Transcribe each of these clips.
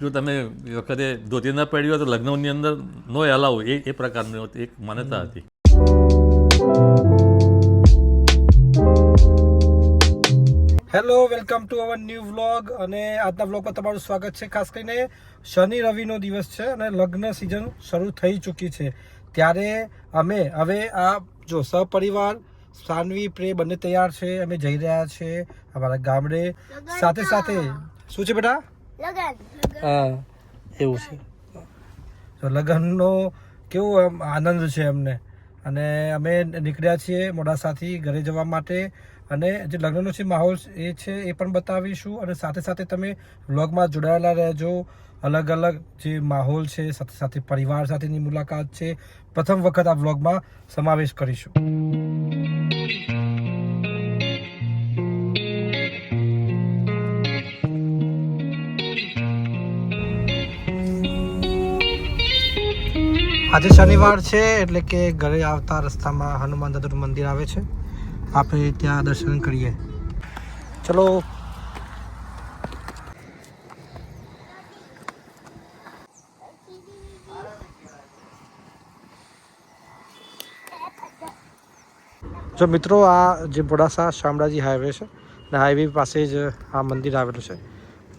જો તમે વખતે ધોતી ના પહેરી હોય તો લગ્નની અંદર નો એલાવ એ એ પ્રકારની એક માન્યતા હતી. Hello welcome to our new vlog અને આજના વ્લોગમાં તમારું સ્વાગત છે. ખાસ કરીને શનિ રવિનો દિવસ છે અને લગ્ન સિઝન શરૂ થઈ ચૂકી છે. ત્યારે અમે હવે આ જો સપરિવાર, સાનવી, પ્રે બંને તૈયાર છે. અમે જઈ રહ્યા છે અમારા ગામડે. સાથે સાથે શું છે બેટા? હા, એવું છે. તો લગ્નનો કેવો એમ આનંદ છે અમને. અને અમે નીકળ્યા છીએ મોડાસાથી ઘરે જવા માટે. અને જે લગ્નનો છે માહોલ એ છે, એ પણ બતાવીશું. અને સાથે સાથે તમે વ્લોગમાં જોડાયેલા રહેજો. અલગ અલગ જે માહોલ છે, સાથે સાથે પરિવાર સાથેની મુલાકાત છે. પ્રથમ વખત આ વ્લોગમાં સમાવેશ કરીશું. આજે શનિવાર છે, એટલે કે ઘરે આવતા રસ્તામાં હનુમાન દાદાનું મંદિર આવે છે. આપણે ત્યાં દર્શન કરીએ. ચલો. જો મિત્રો, આ જે બોડાસા શામળાજી હાઈવે છે અને હાઈવે પાસે જ આ મંદિર આવેલું છે.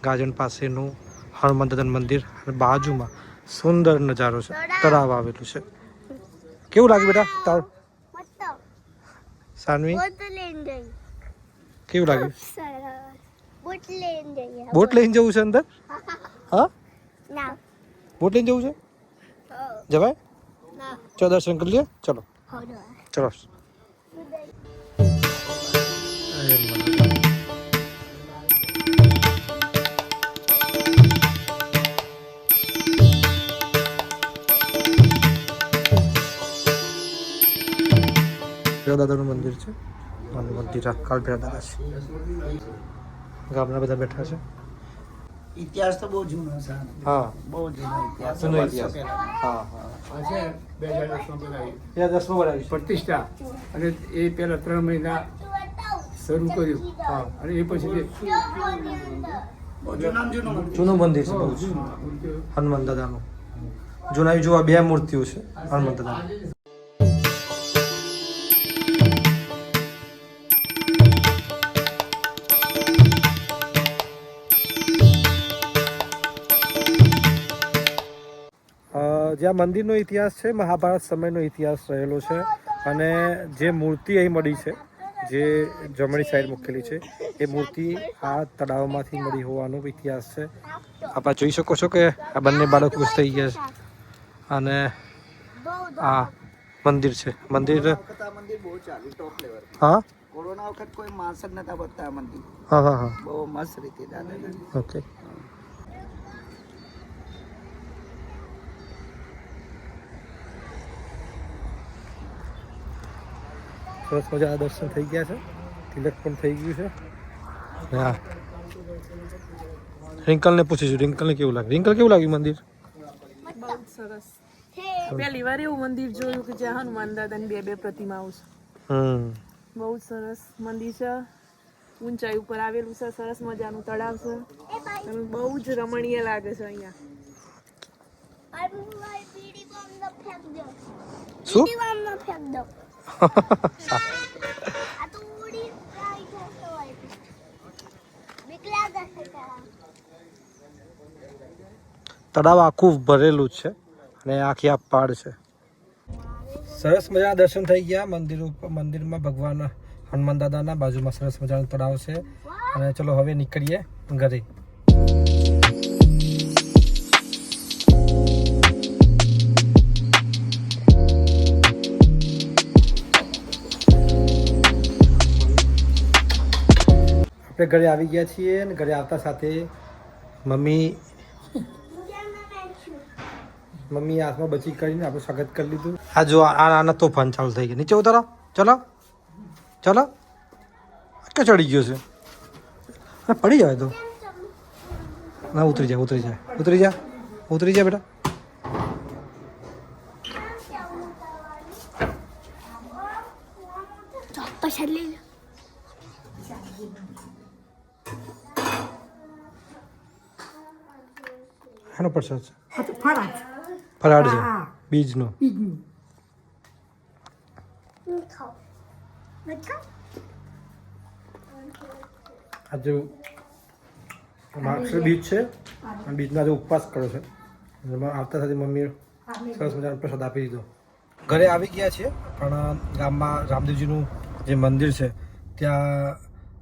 ગાજન પાસેનું હનુમાન દાદાનું મંદિર અને બાજુમાં. સુંદર નજારો છે તળાવ આવેલું છે. કેવું લાગ્યું બેટા તળાવ સાનવી? કેવું લાગ્યું? બોટ લઈને જવું છે અંદર? હા? બોટ લઈને જવું છે? જવાય? ચલો. દર્શન કરી લઈએ ચલો હોડો ચલો દાદાનું મંદિર છે. અને મંદિર કાલભેરા દાદા છે. ગામના બધા બેઠા છે. ઇતિહાસ તો બહુ જૂનો છે. હા. બહુ જૂનો ઇતિહાસ જૂનો ઇતિહાસ. હા હા. આ છે બે હજાર દસમાં બનાવી. એ દસમો બનાવી છે. પ્રતિષ્ઠા. અને એ પહેલા ત્રણ મહિના શરૂ કર્યું. હા. અને એ પછી જૂનું મંદિર. છે. બહુ હનુમાન દાદાનું જૂના જોવા બે મૂર્તિઓ છે હનુમાન દાદાની જે આ મંદિરનો ઇતિહાસ છે મહાભારત સમયનો ઇતિહાસ રહેલો છે અને જે મૂર્તિ અહીં મળી છે જે જમણી સાઈડ મૂકેલી છે એ મૂર્તિ આ તળાવમાંથી મળી હોવાનો ઇતિહાસ છે. આપ જોઈ શકો છો કે આ બંને બાળકો ખુશ થઈ ગયા છે. અને આ મંદિર છે. મંદિર હા? કોરોના વખત કોઈ માણસ જ નતા બનતા મંદિર. હા હા હા. બહુ મસ્ત રીતે દાદા ઓકે સરસ મજાના દર્શન થઈ ગયા છે. તિલક પણ થઈ ગયું છે. હા. રિંકલને પૂછીશું. રિંકલને કેવું લાગે? રિંકલ કેવું લાગ્યું મંદિર? બહુ જ સરસ. પહેલી વાર એવું મંદિર જોયું કે જ્યાં હનુમાન દાદાની બે બે પ્રતિમાઓ છે. હમ. બહુ જ સરસ મંદિર છે. ઊંચાઈ ઉપર આવેલું છે. સરસ મજાનું તળાવ છે. અને બહુ જ રમણીય લાગે છે અહીંયા. શું? તળાવ આખું ભરેલું છે અને આખી આ પાડ છે. સરસ મજા દર્શન થઈ ગયા. મંદિર ઉપર મંદિરમાં ભગવાન હનુમાન દાદાના બાજુમાં સરસ મજાનું તળાવ છે. અને ચલો હવે નીકળીએ ઘરે. આપણે ઘરે આવી ગયા છીએ અને ઘરે આવતા સાથે મમ્મી મમ્મી હાથમાં બચી કરીને આપણે સ્વાગત કરી લીધું. આ જો આના તોફાન ચાલુ થઈ ગયા. નીચે ઉતારો. ચલો. ચલો. કે ચડી ગયો છે? પડી જાય તો. ના, ઉતરી જાય ઉતરી જાય ઉતરી જા. ઉતરી જા, બેટા. અચ્છા છે આ ફરાળ ફરાળ છે બીજનો. આજે માક્ષર બીજ છે અને બીજનો આજે ઉપવાસ કર્યો છે. એમાં આવતા સાથે મમ્મીએ સરસ મજાનો પ્રસાદ આપી દીધો. ઘરે આવી ગયા છીએ પણ ગામમાં રામદેવજીનું જે મંદિર છે ત્યાં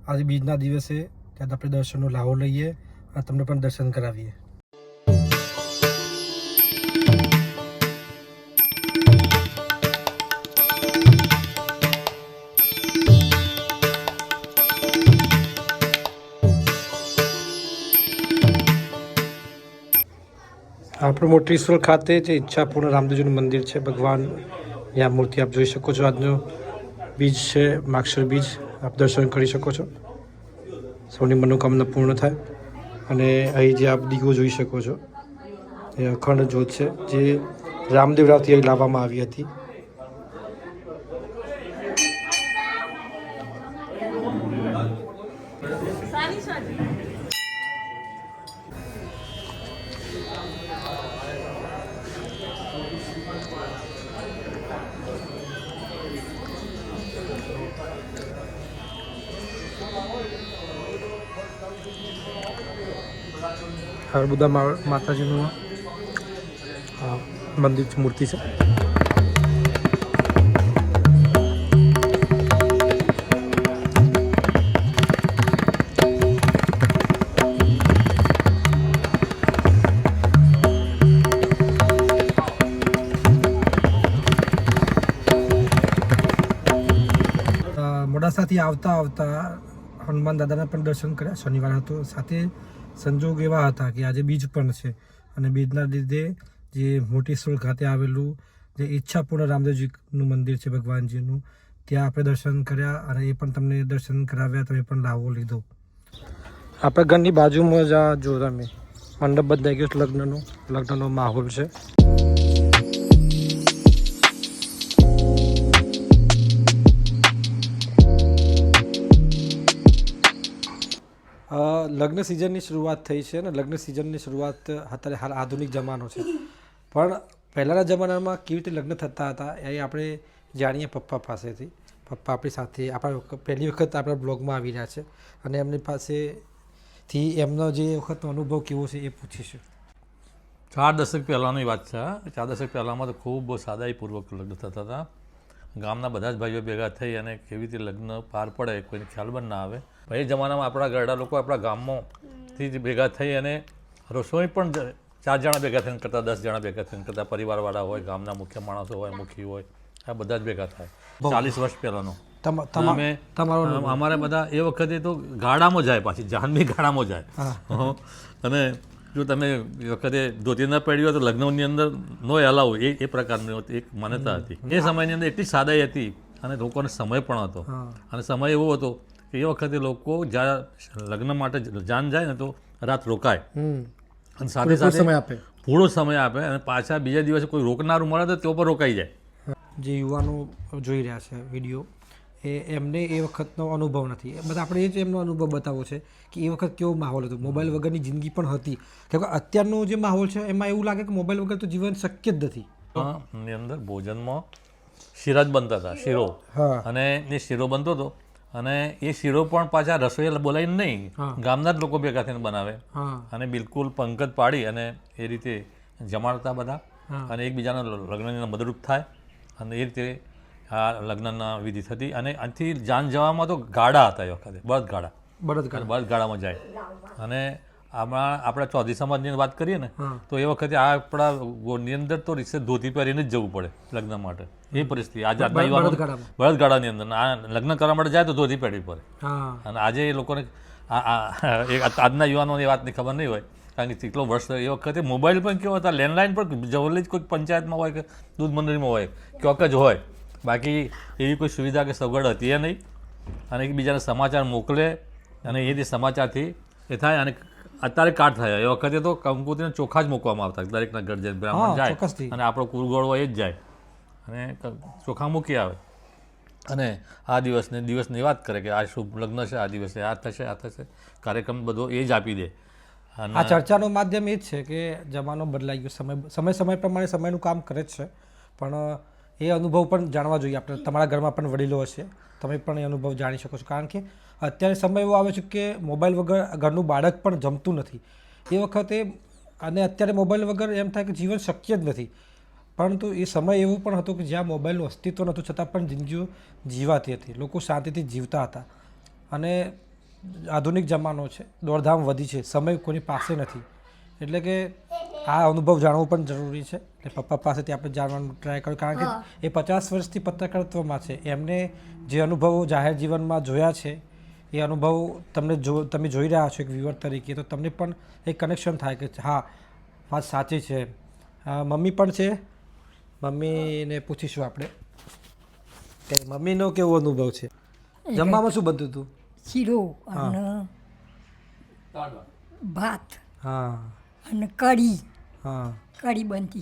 આજે બીજના દિવસે ત્યાં આપણે દર્શનનો લાહો લઈએ અને તમને પણ દર્શન કરાવીએ. આપણું મોટીશ્વર ખાતે જે ઈચ્છાપૂર્ણ રામદેવજીનું મંદિર છે, ભગવાન આ મૂર્તિ આપ જોઈ શકો છો આજનો બીજ છે માક્ષર બીજ. આપ દર્શન કરી શકો છો. સૌની મનોકામના પૂર્ણ થાય અને અહીં જે આપ દીવો જોઈ શકો છો, એ અખંડ જ્યોત છે, જે રામદેવ રાવથી અહીં લાવવામાં આવી હતી. હરબુદા માતાજીનું મંદિર મૂર્તિ છે. મોડાસાથી આવતા આવતા હનુમાન દાદાના પણ દર્શન કર્યા. શનિવાર હતો. સાથે સંજોગ એવા હતા કે આજે બીજ પણ છે. અને બીજના લીધે જે મોટી મોટીસોલ ખાતે આવેલું જે ઈચ્છાપૂર્ણ રામદેવજીનું મંદિર છે ભગવાનજીનું, ત્યાં આપણે દર્શન કર્યા અને એ પણ તમને દર્શન કરાવ્યા, તમે પણ લાવો લીધો. આપણે ઘરની બાજુમાં જ આ જો તમે મંડપ બંધાઈ ગયો લગ્નનો લગ્નનો માહોલ છે. લગ્ન સિઝનની શરૂઆત થઈ છે અને લગ્ન સિઝનની શરૂઆત અત્યારે હાલ આધુનિક જમાનો છે. પણ પહેલાંના જમાનામાં કેવી રીતે લગ્ન થતા હતા એ આપણે જાણીએ પપ્પા પાસેથી. પપ્પા આપણી સાથે, આપણા પહેલી વખત આપણા બ્લોગમાં આવી રહ્યા છે અને એમની પાસેથી એમનો જે વખતનો અનુભવ કેવો છે એ પૂછીશું. ચાર દશક પહેલાંની વાત છે ચાર દશક પહેલાંમાં તો ખૂબ સાદાઈપૂર્વક લગ્ન થતા હતા. ગામના બધા જ ભાઈઓ ભેગા થઈ અને કેવી રીતે લગ્ન પાર પડે કોઈને ખ્યાલ પણ ના આવે. એ જમાનામાં આપણા ગરડા લોકો આપણા ગામમાંથી જ ભેગા થઈ અને રસોઈ પણ ચાર જણા ભેગા થઈને કરતા દસ જણા ભેગા થઈને કરતા પરિવારવાળા હોય ગામના મુખ્ય માણસો હોય મુખી હોય આ બધા જ ભેગા થાય. ચાલીસ વર્ષ પહેલાંનો. તમે તમારો અમારે બધા એ વખતે તો ગાડામાં જાય પાછી જાનવી ગાડામાં જાય. અને જો તમે એ વખતે ધોતી ના પહેર્યું હોય તો લગ્નની અંદર નો એલાવ એ એ પ્રકારની એક માન્યતા હતી. એ સમયની અંદર એટલી સાદાઈ હતી અને લોકોને સમય પણ હતો. અને સમય એવો હતો કે એ વખતે લોકો જ્યાં લગ્ન માટે જાન જાય ને તો રાત રોકાય. અને સાથે સાથે સમય આપે. પૂરો સમય આપે અને પાછા બીજા દિવસે કોઈ રોકનારું મળે તો તેઓ પર રોકાઈ જાય. જે યુવાનો જોઈ રહ્યા છે વીડિયો એ એમને એ વખતનો અનુભવ નથી. બધા આપણે એ જ એમનો અનુભવ બતાવો છે કે એ વખત કેવો માહોલ હતો? મોબાઈલ વગરની જિંદગી પણ હતી. કેમ કે અત્યારનો જે માહોલ છે એમાં એવું લાગે કે મોબાઈલ વગર તો જીવન શક્ય જ નથી. ની અંદર ભોજનમાં શિરાજ જ બનતા હતા શીરો. અને એ શીરો બનતો હતો. અને એ શીરો પણ પાછા રસોઈ બોલાવીને નહીં ગામના જ લોકો ભેગા થઈને બનાવે. અને બિલકુલ પંકજ પાડી અને એ રીતે જમાડતા બધા. અને એકબીજાના લગ્નની મદદરૂપ થાય અને એ રીતે આ લગ્નના વિધિ થતી. અને આથી જાન જવામાં તો ગાડા હતા એ વખતે બળદ ગાડા બળદ ગાડા બળદ ગાડામાં જાય. અને આમાં આપણે ચૌધરી સમાજની વાત કરીએ ને તો એ વખતે આ આપણા ગોળની અંદર તો રીસે ધોતી પહેરીને જ જવું પડે લગ્ન માટે. એ પરિસ્થિતિ. આજે આજના યુવાનો બળદગાડાની અંદર. આ લગ્ન કરવા માટે જાય તો ધોતી પહેરવી પડે. અને આજે એ લોકોને આજના યુવાનોની વાતની ખબર નહીં હોય. કારણ કે કેટલો વર્ષ એ વખતે મોબાઈલ પણ કેવો હતા? લેન્ડલાઇન પણ જવલ્લી જ કોઈક પંચાયતમાં હોય કે દૂધ મંડળીમાં હોય. ક્યાંક જ હોય. બાકી એવી કોઈ સુવિધા કે સગવડ હતી એ નહીં. અને એકબીજાને સમાચાર મોકલે અને એ જે સમાચારથી એ થાય. અને અત્યારે કાટ થયા. એ વખતે તો કંકોત્રીને ચોખા જ મૂકવામાં આવતા દરેકના ઘર જે બ્રાહ્મણ જાય અને આપણો કુરગોળો એ જ જાય. અને ચોખા મૂકી આવે. અને આ દિવસને દિવસની વાત કરે કે આ શુભ લગ્ન છે આ દિવસે આ થશે આ થશે. કાર્યક્રમ બધો એ જ આપી દે. આ ચર્ચાનું માધ્યમ એ જ છે કે જમાનો બદલાઈ ગયો. સમય સમય સમય પ્રમાણે સમયનું કામ કરે જ છે. પણ એ અનુભવ પણ જાણવા જોઈએ. આપણે તમારા ઘરમાં પણ વડીલો હશે. તમે પણ એ અનુભવ જાણી શકો છો. કારણ કે અત્યારે સમય એવો આવે છે કે મોબાઈલ વગર ઘરનું બાળક પણ જમતું નથી. એ વખતે અને અત્યારે મોબાઈલ વગર એમ થાય કે જીવન શક્ય જ નથી. પરંતુ એ સમય એવો પણ હતો કે જ્યાં મોબાઈલનું અસ્તિત્વ નહોતું, છતાં પણ જિંદગીઓ જીવાતી હતી. લોકો શાંતિથી જીવતા હતા. અને આધુનિક જમાનો છે. દોડધામ વધી છે. સમય કોની પાસે નથી. એટલે કે આ અનુભવ જાણવો પણ જરૂરી છે. એટલે પપ્પા પાસેથી આપણે જાણવાનું ટ્રાય કર્યું કારણ કે એ પચાસ વર્ષથી પત્રકારત્વમાં છે. એમને જે અનુભવો જાહેર જીવનમાં જોયા છે એ અનુભવ તમને જો તમે જોઈ રહ્યા છો એક વ્યુઅર તરીકે તો તમને પણ એક કનેક્શન થાય કે હા વાત સાચી છે. મમ્મી પણ છે. મમ્મીને પૂછીશું આપણે. કે મમ્મીનો કેવો અનુભવ છે? જમવામાં શું બધું હતું? શીરો અને ભાત હા. અને કઢી. કઢી બનતી.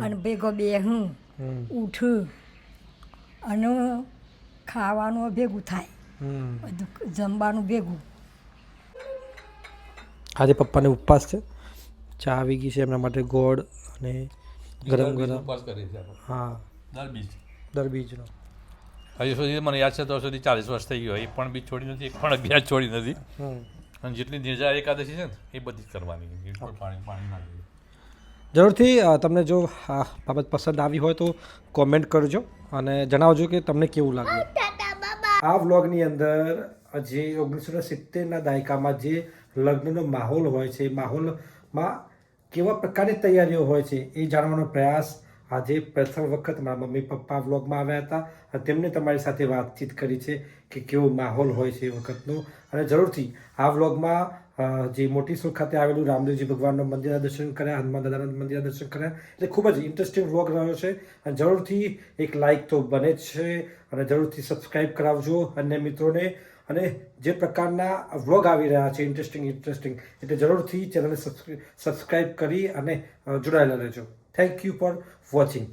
અને ભેગો બે હું ઉઠું અને ખાવાનું ભેગું થાય. હમ. બધું જમવાનું ભેગું. આજે પપ્પાને ઉપવાસ છે. ચા આવી ગઈ છે એમના માટે ગોળ અને ગરમ ગરમ. ઉપવાસ કરી છે હા. દર બીજ. દર બીજનો. હજુ સુધી મને યાદ છે તો સુધી ચાલીસ વર્ષ થઈ ગયો. એ પણ બીજ છોડી નથી એક પણ અગિયાર છોડી નથી. અને જેટલી નિર્જા એકાદશી છે ને એ બધી જ કરવાની. પાણી પાણી ના જોઈએ જરૂરથી તમને જો આ બાબત પસંદ આવી હોય તો કોમેન્ટ કરજો અને જણાવજો કે તમને કેવું લાગ્યું. આ વ્લોગની અંદર જે ઓગણીસો ને સિત્તેરના દાયકામાં જે લગ્નનો માહોલ હોય છે માહોલમાં કેવા પ્રકારની તૈયારીઓ હોય છે એ જાણવાનો પ્રયાસ આજે પ્રથમ વખત મારા મમ્મી પપ્પા વ્લોગમાં આવ્યા હતા અને તેમને તમારી સાથે વાતચીત કરી છે કે કેવો માહોલ હોય છે એ વખતનો. અને જરૂરથી આ વ્લોગમાં જે મોટી સુર ખાતે આવેલું રામદેવજી ભગવાનના મંદિરના દર્શન કર્યા, હનુમાન દાદાના મંદિરના દર્શન કર્યા. એટલે ખૂબ જ ઇન્ટરેસ્ટિંગ વ્લોગ રહ્યો છે. અને જરૂરથી એક લાઇક તો બને જ છે. અને જરૂરથી સબસ્ક્રાઇબ કરાવજો અન્ય મિત્રોને. અને જે પ્રકારના વ્લોગ આવી રહ્યા છે ઇન્ટરેસ્ટિંગ ઇન્ટરેસ્ટિંગ એટલે જરૂરથી ચેનલને સબસ્ક્રાઇબ કરી અને જોડાયેલા રહેજો. Thank you for watching